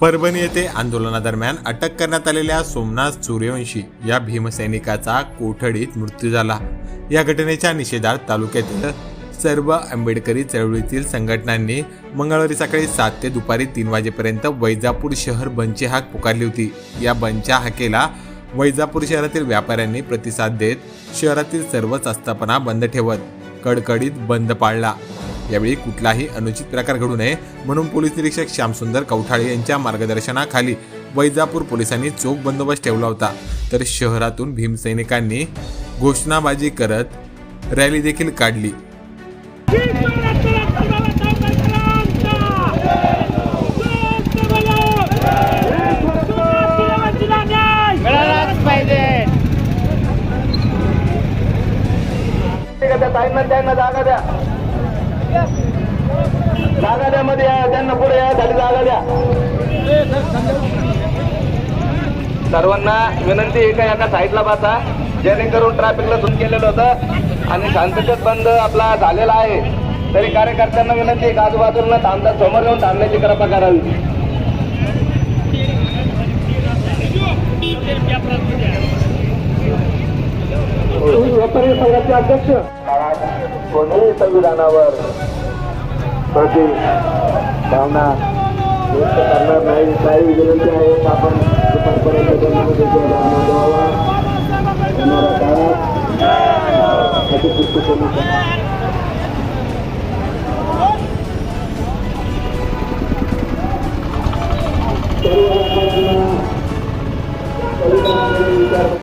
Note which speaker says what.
Speaker 1: परभणी येथे आंदोलनादरम्यान अटक करण्यात आलेल्या सोमनाथ सूर्यवंशी या भीमसैनिकाचा कोठडीत मृत्यू झाला. या घटनेच्या निषेधार्थ तालुक्यातील सर्व आंबेडकरी चळवळीतील संघटनांनी मंगळवारी सकाळी सात ते दुपारी तीन वाजेपर्यंत वैजापूर शहर बंदची हाक पुकारली होती. या बंदच्या हाकेला वैजापूर शहरातील व्यापाऱ्यांनी प्रतिसाद देत शहरातील सर्वच आस्थापना बंद ठेवत कडकडीत बंद पाळला. यावेळी कुठलाही अनुचित प्रकार घडू नये म्हणून पोलीस निरीक्षक श्यामसुंदर कौठाळे यांच्या मार्गदर्शनाखाली वैजापूर पोलिसांनी चोख बंदोबस्त ठेवला होता. तर शहरातून भीमसैनिकांनी घोषणाबाजी करत रॅली देखील काढली.
Speaker 2: त्यांना जागा द्या जागा द्या मध्ये या त्यांना पुढे या खाली जागा द्या. सर्वांना विनंती आहे का एका साईडला बसा. जेणेकरून ट्रॅफिकला सुरू केलेलं होतं. आणि शांततेत बंद आपला झालेला आहे. तरी कार्यकर्त्यांना विनंती आहे का आजूबाजूला थांबता समोर येऊन थांबण्याची कृपा करावी. व्यापारी संघाचे अध्यक्ष. कोणीही संविधानावर प्रति भावना व्यक्त करणार नाही काही विनंती आहे की आपण दुपारपर्यंत बंदमध्ये जोरदार नोंदवावा. येणाऱ्या काळात अधिक पुस्तक